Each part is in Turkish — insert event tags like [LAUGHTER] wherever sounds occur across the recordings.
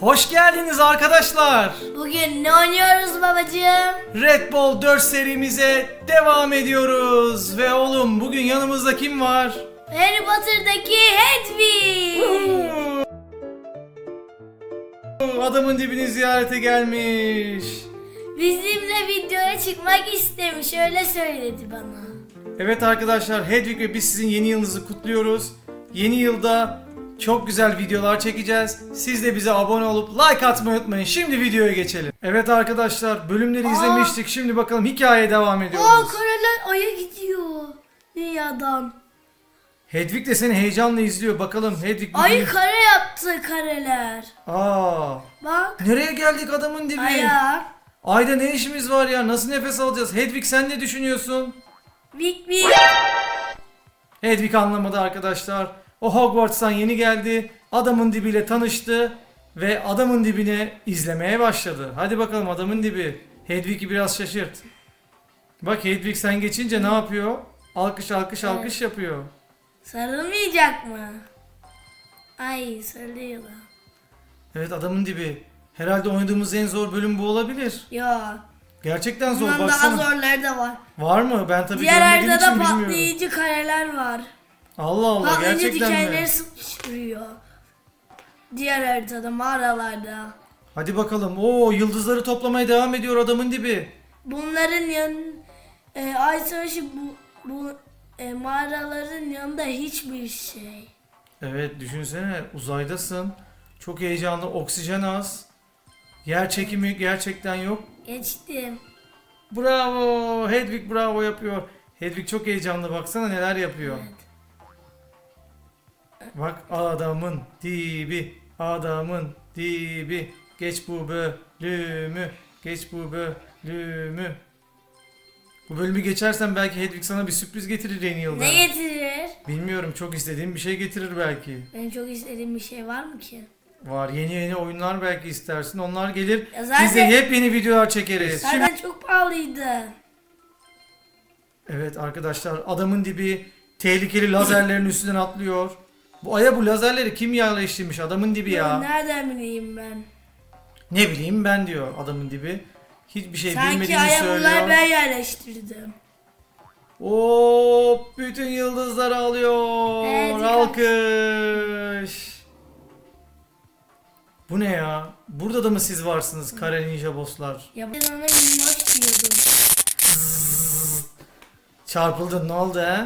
Hoş geldiniz arkadaşlar. Bugün ne oynuyoruz babacığım? Red Bull 4 serimize devam ediyoruz. Ve oğlum bugün yanımızda kim var? Harry Potter'daki Hedwig. [LAUGHS] Adamın dibini ziyarete gelmiş. Bizimle videoya çıkmak istemiş öyle söyledi bana. Evet arkadaşlar Hedwig ve biz sizin yeni yılınızı kutluyoruz. Yeni yılda çok güzel videolar çekeceğiz. Siz de bize abone olup like atmayı unutmayın. Şimdi videoya geçelim. Evet arkadaşlar bölümleri izlemiştik. Şimdi bakalım hikayeye devam ediyoruz. Aa kareler aya gidiyor. Dünyadan. Hedwig de seni heyecanla izliyor. Bakalım Hedwig bugün- Ayı kare yaptı kareler. Aa, Bak. nereye geldik adamın dibi? Aya. Ayda ne işimiz var ya? Nasıl nefes alacağız? Hedwig sen ne düşünüyorsun? Bik bik. Hedwig anlamadı arkadaşlar. O Hogwarts'tan yeni geldi. Adamın dibiyle tanıştı. Ve adamın dibine izlemeye başladı. Hadi bakalım adamın dibi. Hedwig'i biraz şaşırt. Bak Hedwig sen geçince ne yapıyor? Alkış alkış alkış yapıyor. Sarılmayacak mı? Ay sarılıyor da. Evet adamın dibi. Herhalde oynadığımız en zor bölüm bu olabilir. Ya. Gerçekten zor Bundan daha baksana. zorları da var. Var mı? Ben tabii Diğer görmediğim haritada için bilmiyorum. patlayıcı kareler var. Allah Allah Patlayıcı gerçekten dikenleri mi? sıkıştırıyor. Diğer haritada mağaralarda. Hadi bakalım. Oo yıldızları toplamaya devam ediyor adamın dibi. Bunların yan e, ay savaşı bu, bu e, mağaraların yanında hiçbir şey. Evet düşünsene uzaydasın. Çok heyecanlı. Oksijen az. Yer çekimi gerçekten yok. Geçtim. Bravo. Hedwig bravo yapıyor. Hedwig çok heyecanlı. Baksana neler yapıyor. Bak adamın dibi. Adamın dibi. Geç bu bölümü. Geç bu bölümü. Bu bölümü geçersen belki Hedwig sana bir sürpriz getirir yeni yılda. Ne getirir? Bilmiyorum çok istediğim bir şey getirir belki. Benim çok istediğim bir şey var mı ki? Var yeni yeni oyunlar belki istersin. Onlar gelir. Ya zaten- Biz de yepyeni videolar çekeriz. Şimdi... Zaten çok pahalıydı. Evet arkadaşlar adamın dibi tehlikeli lazerlerin üstünden atlıyor. Bu aya bu lazerleri kim yerleştirmiş adamın dibi ya. Nereden bileyim ben? Ne bileyim ben diyor adamın dibi. Hiçbir şey Sanki bilmediğini söylüyor. bunlar ben yerleştirdim. Hop bütün yıldızlar alıyor. Evet. Alkış. Bu ne ya? Burada da mı siz varsınız kare ninja bosslar? Ya ben ona minnoş diyordum. Çarpıldın ne oldu he?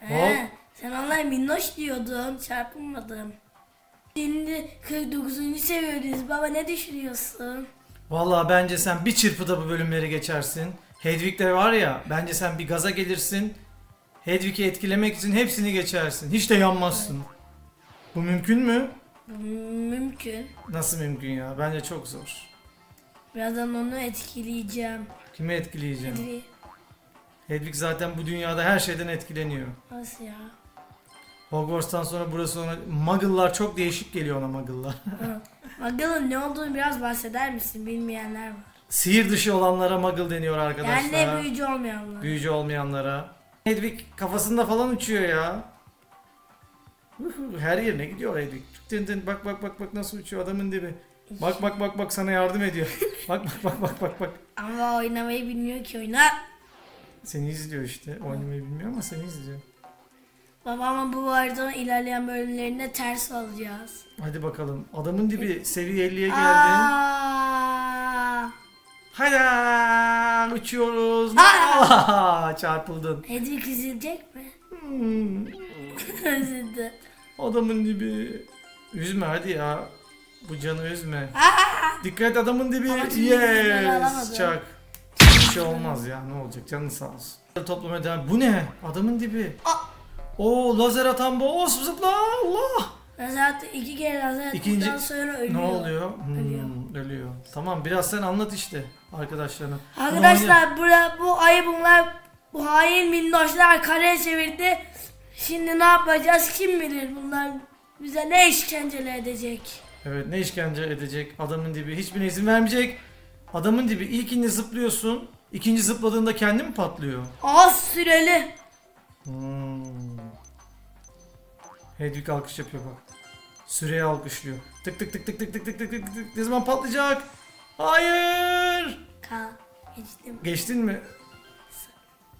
He, sen onlara minnoş diyordun. Çarpılmadım. Şimdi 49. seviyordayız. Baba ne düşünüyorsun? Vallahi bence sen bir çırpıda bu bölümleri geçersin. Hedwig de var ya bence sen bir gaza gelirsin. Hedwig'i etkilemek için hepsini geçersin. Hiç de yanmazsın. Bu mümkün mü? Mümkün. Nasıl mümkün ya? Bence çok zor. Birazdan onu etkileyeceğim. Kimi etkileyeceğim? Hadi. Hedwig zaten bu dünyada her şeyden etkileniyor. Nasıl ya? Hogwarts'tan sonra burası ona... Muggle'lar çok değişik geliyor ona Muggle'lar. [LAUGHS] Muggle'ın ne olduğunu biraz bahseder misin? Bilmeyenler var. Sihir dışı olanlara Muggle deniyor Yani arkadaşlar. de büyücü olmayanlar. Büyücü olmayanlara. Hedwig kafasında falan uçuyor ya. Her yerine gidiyor Hedwig. Tın tın, bak bak bak bak nasıl uçuyor adamın dibi. Bak bak bak bak sana yardım ediyor. [LAUGHS] bak bak bak bak bak bak. Ama oynamayı bilmiyor ki oynar. Seni izliyor işte. Oynamayı bilmiyor ama seni izliyor. Ama bu haritanın ilerleyen bölümlerinde ters alacağız. Hadi bakalım. Adamın dibi seviye 50'ye geldin. Aa, Hayda uçuyoruz. Aa! Çarpıldın. Hedwig üzülecek mi? Hmm, [LAUGHS] Üzüldü. adamın dibi. Üzme hadi ya. Bu canı üzme. Dikkat adamın dibi. Ama tüm. Yes. Çak. Bir şey olmaz ya. Ne olacak? Canın sağ olsun. Toplamaya devam. Bu ne? Adamın dibi. Aa! Oo lazer atan boss zıpla Allah. Zaten iki kere lazer İkinci- attıktan sonra ölüyor. Ne oluyor? Hmm, Ölüyor. ölüyor. Tamam biraz sen anlat işte arkadaşlarına. Bunu Arkadaşlar bura, bu ayı bunlar bu hain minnoşlar kareye çevirdi. Şimdi ne yapacağız kim bilir bunlar bize ne işkenceler edecek. Evet ne işkence edecek adamın dibi hiçbirine izin vermeyecek. Adamın dibi ilkinde zıplıyorsun. ikinci zıpladığında kendi mi patlıyor? Az süreli. Hmm. Hedwig alkış yapıyor bak. Süreyi alkışlıyor. Tık tık tık tık tık tık tık tık tık tık. Ne zaman patlayacak? Hayır. Ka geçtim. Geçtin mi?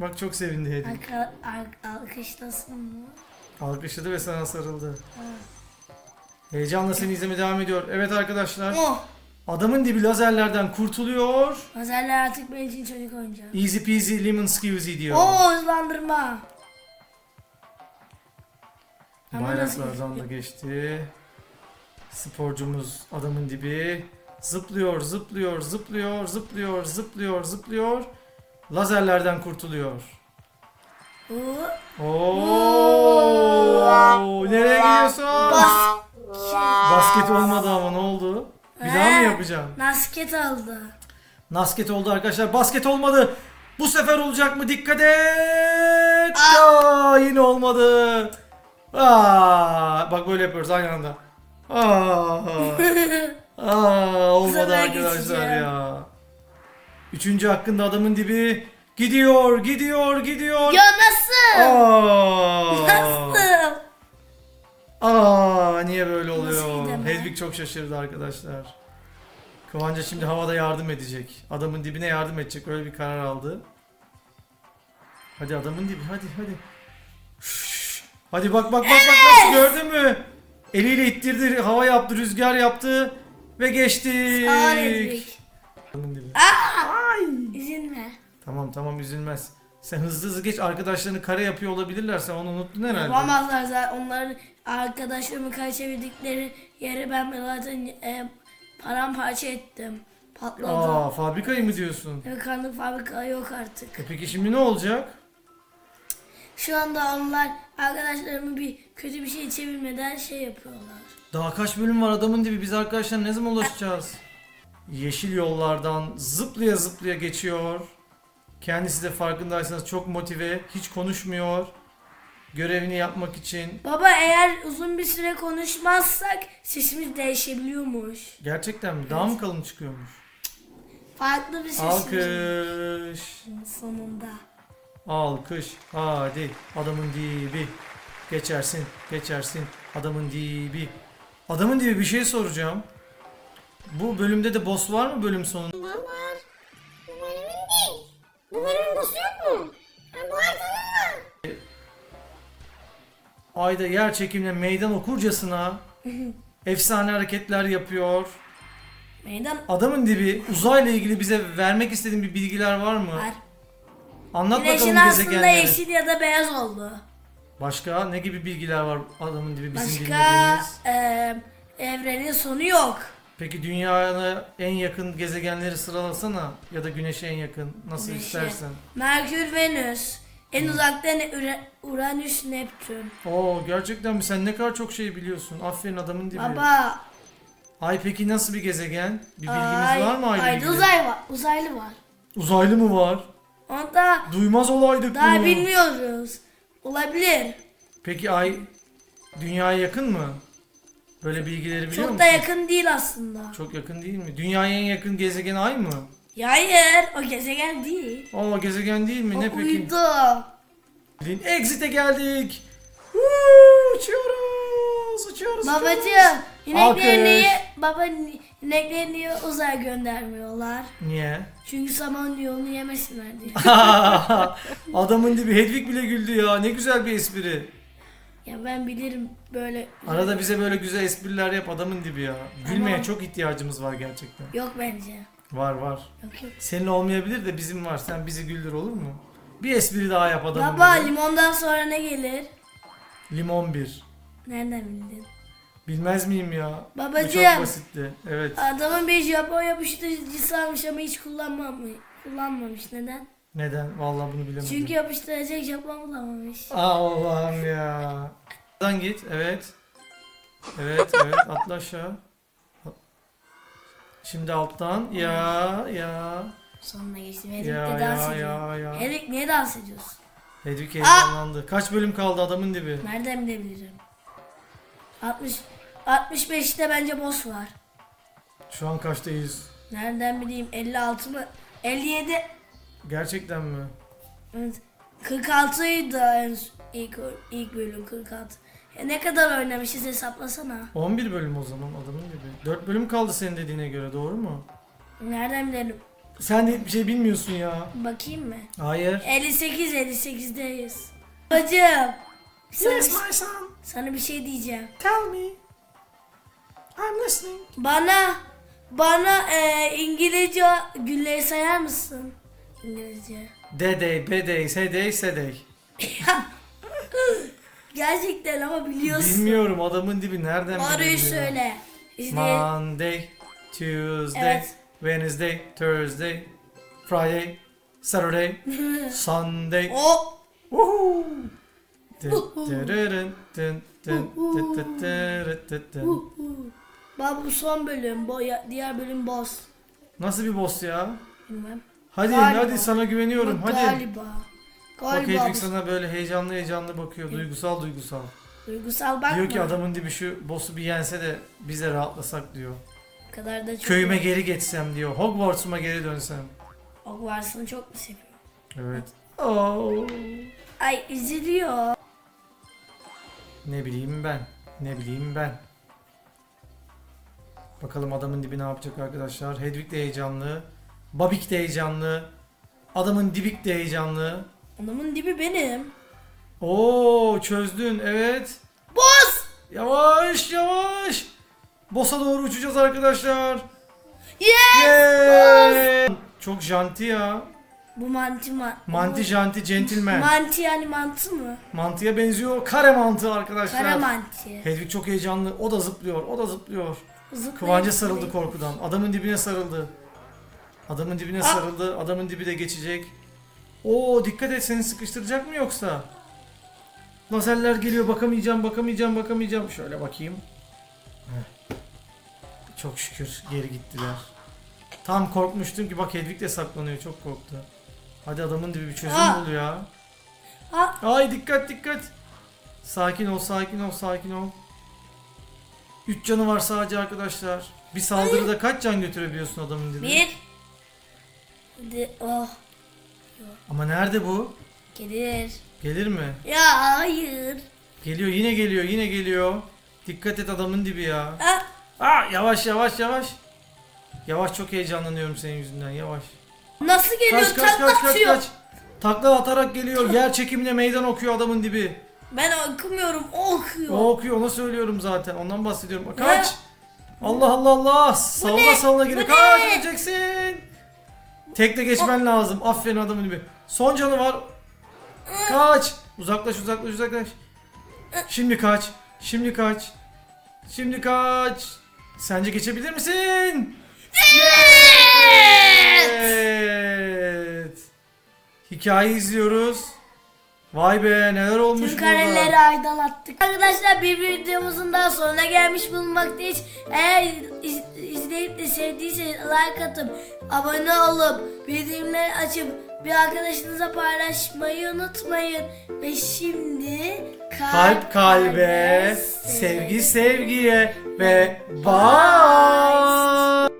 Bak çok sevindi Hedwig. Arka, ar, alkışlasın mı? Alkışladı ve sana sarıldı. Heyecanla seni izlemeye devam ediyor. Evet arkadaşlar. Oh! Adamın dibi lazerlerden kurtuluyor. Lazerler artık benim için çocuk oyuncağı. Easy peasy lemon squeezy diyor. Oo hızlandırma. Bayraklardan da geçti. Sporcumuz adamın dibi. Zıplıyor, zıplıyor, zıplıyor, zıplıyor, zıplıyor, zıplıyor. Lazerlerden kurtuluyor. Oo. Oo! Nereye gidiyorsun? Bas. Basket olmadı ama ne oldu? Bir daha mı yapacaksın? Nasket aldı. Nasket oldu arkadaşlar. Basket olmadı. Bu sefer olacak mı? Dikkat et. Aa, yine olmadı. Aa, bak böyle yapıyoruz aynı anda. Aa, [LAUGHS] aa, olmadı sefer arkadaşlar geçeceğim. ya. Üçüncü hakkında adamın dibi gidiyor, gidiyor, gidiyor. Ya nasıl? Aa, Nasıl? aa, niye böyle oluyor? gidemem? Hedwig çok şaşırdı arkadaşlar. Kıvanç'a şimdi havada yardım edecek. Adamın dibine yardım edecek. Öyle bir karar aldı. Hadi adamın dibi. Hadi hadi. Hadi bak bak bak bak nasıl gördün mü? Eliyle ittirdi, hava yaptı, rüzgar yaptı ve geçtik. Adamın dibi. Ay. Üzülme. Tamam tamam üzülmez. Sen hızlı hızlı geç arkadaşlarını kare yapıyor olabilirler. Sen onu unuttun herhalde. Yapamazlar zaten. Onların arkadaşlarımı kaçabildikleri yeri ben zaten e, paramparça ettim. Patladı. Aa fabrikayı mı diyorsun? Ve kanlık fabrika yok artık. E peki şimdi ne olacak? Şu anda onlar arkadaşlarımı bir kötü bir şey çevirmeden şey yapıyorlar. Daha kaç bölüm var adamın dibi biz arkadaşlar ne zaman ulaşacağız? Yeşil yollardan zıplaya zıplaya geçiyor. Kendisi de farkındaysanız çok motive, hiç konuşmuyor. Görevini yapmak için. Baba eğer uzun bir süre konuşmazsak sesimiz değişebiliyormuş. Gerçekten mi? Daha mı kalın çıkıyormuş? Farklı bir ses. Alkış. Sonunda. Alkış. Hadi. Adamın dibi. Geçersin. Geçersin. Adamın dibi. Adamın dibi bir şey soracağım. Bu bölümde de boss var mı bölüm sonunda? Var var. Bu bölümün değil. Bu bölümün bosu yok mu? Ha, bu haritanın mı? Ayda yer çekimle meydan okurcasına [LAUGHS] efsane hareketler yapıyor. Meydan Adamın dibi uzayla ilgili bize vermek istediğin bir bilgiler var mı? var. Anlat Güneşin bakalım aslında gezegenleri. yeşil ya da beyaz oldu. Başka ne gibi bilgiler var adamın dibi bizim Başka bilmediğimiz? e, evrenin sonu yok. Peki dünyaya en yakın gezegenleri sıralasana ya da güneşe en yakın nasıl Güneşe. istersen. Merkür, Venüs. En uzakta ne? Ura- Uranüs, Neptün. Oo gerçekten mi? Sen ne kadar çok şey biliyorsun. Aferin adamın dibi. Baba. Ay peki nasıl bir gezegen? Bir bilgimiz ay, var mı ayda ilgili? uzay var. Uzaylı var. Uzaylı mı var? Onu da Duymaz olaydık daha bunu. bilmiyoruz. Olabilir. Peki ay dünyaya yakın mı? Böyle bilgileri biliyor Çok musun? da yakın değil aslında. Çok yakın değil mi? Dünyaya en yakın gezegen ay mı? Ya Hayır, o gezegen değil. Aa gezegen değil mi? O ne peki? uydu. Exit'e geldik. Woo, uçuyoruz, uçuyoruz. Babacığım, inekleri Alkış. niye, baba inekleri niye uzaya göndermiyorlar? Niye? Çünkü saman yolunu yemesinler diye. [LAUGHS] Adamın dibi Hedwig bile güldü ya. Ne güzel bir espri. ya ben bilirim böyle. Arada bize böyle güzel espriler yap adamın dibi ya. Gülmeye Ama- çok ihtiyacımız var gerçekten. Yok bence. Var var. Yok yok. Senin olmayabilir de bizim var. Sen bizi güldür olur mu? Bir espri daha yap adamın Baba dibi. limondan sonra ne gelir? Limon bir. Nereden bildin? Bilmez miyim ya? Bu Babacığım. çok basitti. Evet. Adamın bir Japon yapıştırıcısı almış ama hiç kullanmamış. Kullanmamış. Neden? Neden? Vallahi bunu bilemedim. Çünkü yapıştıracak Japon bulamamış. Allah'ım ya. Buradan git. Evet. Evet evet atla aşağı. Şimdi alttan. Ya ya. Sonuna geçtim. Erik Ya de dans ya ediyor. ya ya. Erik niye dans ediyorsun? Hedwig heyecanlandı. Kaç bölüm kaldı adamın dibi? Nereden bilebilirim? 60 65'te bence boss var. Şu an kaçtayız? Nereden bileyim 56 mı? 57 Gerçekten mi? Evet. 46'ydı en ilk ilk bölüm 46. E, ne kadar oynamışız hesaplasana. 11 bölüm o zaman adamın gibi. 4 bölüm kaldı senin dediğine göre doğru mu? Nereden bilelim? Sen de hiçbir şey bilmiyorsun ya. Bakayım mı? Hayır. 58 58'deyiz. Bacım. Sana, Yes bir, my son. sana bir şey diyeceğim. Tell me. I'm listening. Bana bana e, İngilizce gülleri sayar mısın? İngilizce. Dedey, bedey, sedey, sedey. [LAUGHS] Gerçekten ama biliyorsun. Bilmiyorum adamın dibi nereden biliyor? söyle. İşte Monday, Tuesday, Evet. Wednesday, Thursday, Friday, Saturday, [LAUGHS] Sunday. o Woohoo! Bak bu son bölüm. Bu ya- diğer bölüm boss. Nasıl bir boss ya? Bilmem. Hadi Galiba. hadi sana güveniyorum Ama hadi. Galiba. Bak Galiba. Hedwig bu- sana böyle heyecanlı heyecanlı bakıyor. Duygusal duygusal. Duygusal bakma. Diyor ki adamın dibi şu boss'u bir yense de biz de rahatlasak diyor. Kadar da çok. Köyüme geri geçsem diyor. Hogwarts'uma geri dönsem. Hogwarts'ını çok mu seviyor? Evet. Oh. Ay üzülüyor. Ne bileyim ben. Ne bileyim ben. Bakalım adamın dibi ne yapacak arkadaşlar. Hedwig de heyecanlı. Babik de heyecanlı. Adamın dibik de heyecanlı. Adamın dibi benim. Oo çözdün evet. Boss! Yavaş yavaş. Boss'a doğru uçacağız arkadaşlar. Yes! Yay! Çok janti ya. Bu manti man. Manti janti gentleman. Manti yani mantı mı? Mantıya benziyor. Kare mantı arkadaşlar. Kara manti. Hedwig çok heyecanlı. O da zıplıyor. O da zıplıyor. Zıplayıp Kıvanca sarıldı korkudan. Adamın dibine sarıldı. Adamın dibine Ah! sarıldı. Adamın dibi de geçecek. Oo dikkat et seni sıkıştıracak mı yoksa? Lazerler geliyor bakamayacağım bakamayacağım bakamayacağım. Şöyle bakayım. Heh. Çok şükür geri gittiler. Tam korkmuştum ki bak Hedwig de saklanıyor çok korktu. Hadi adamın dibi bir çözüm Ah! bul ya. Ha, Ay dikkat dikkat. Sakin ol sakin ol sakin ol. 3 canı var sadece arkadaşlar. Bir saldırıda kaç can götürebiliyorsun adamın dibine? bir. De, oh Ama nerede bu? gelir. Gelir mi? Ya hayır. Geliyor yine geliyor yine geliyor. Dikkat et adamın dibi ya. Ah, Aa yavaş yavaş yavaş. Yavaş çok heyecanlanıyorum senin yüzünden yavaş. Nasıl geliyor? Kaç kaç Takla kaç kaç atıyor. kaç. Takla atarak geliyor. Yer çekimine meydan okuyor adamın dibi. Ben okumuyorum. O okuyor. O okuyor onu söylüyorum zaten. Ondan bahsediyorum. Kaç. Allah Allah Allah. Salla ne? salla Bu geri. ne? Kaç öleceksin. Tekle geçmen lazım. Aferin adamın gibi. Son canı var. Kaç. Uzaklaş uzaklaş uzaklaş. Şimdi kaç. Şimdi kaç. Şimdi kaç. Sence geçebilir misin? Evet. Hikaye izliyoruz. Vay be neler olmuş Tüm burada. kareleri aydınlattık. Arkadaşlar bir videomuzun daha sonuna gelmiş bulunmaktayız. Eğer iz- izleyip de sevdiyseniz like atıp abone olup bildirimleri açıp bir arkadaşınıza paylaşmayı unutmayın. Ve şimdi Kalp kalbe, sevgi sevgiye ve bye.